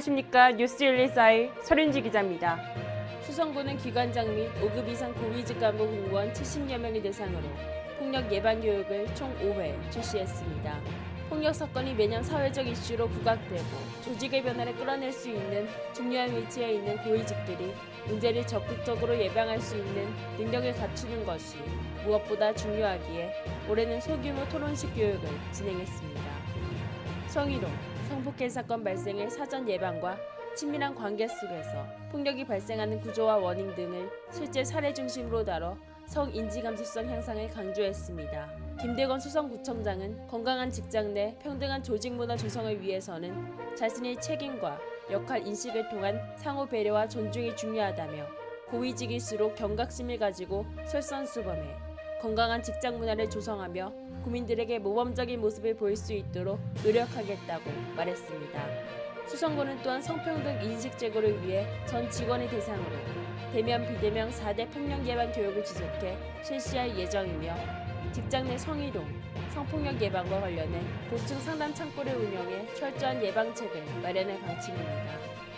안녕하십니까 뉴스 114의 설윤지 기자입니다. 수성구는 기관장 및 5급 이상 고위직 간부 공무원 70여 명을 대상으로 폭력 예방 교육을 총 5회 실시했습니다. 폭력 사건이 매년 사회적 이슈로 부각되고 조직의 변화를 끌어낼 수 있는 중요한 위치에 있는 고위직들이 문제를 적극적으로 예방할 수 있는 능력을 갖추는 것이 무엇보다 중요하기에 올해는 소규모 토론식 교육을 진행했습니다. 성희롱, 성폭행 사건 발생의 사전 예방과 친밀한 관계 속에서 폭력이 발생하는 구조와 원인 등을 실제 사례 중심으로 다뤄 성인지 감수성 향상을 강조했습니다. 김대건 수성구청장은 건강한 직장 내 평등한 조직 문화 조성을 위해서는 자신의 책임과 역할 인식을 통한 상호 배려와 존중이 중요하다며 고위직일수록 경각심을 가지고 솔선수범해 건강한 직장 문화를 조성하며 국민들에게 모범적인 모습을 보일 수 있도록 노력하겠다고 말했습니다. 수성구는 또한 성평등 인식 제고를 위해 전 직원을 대상으로 대면 비대면 4대 폭력 예방 교육을 지속해 실시할 예정이며 직장 내 성희롱, 성폭력 예방과 관련해 보충 상담 창구를 운영해 철저한 예방책을 마련할 방침입니다.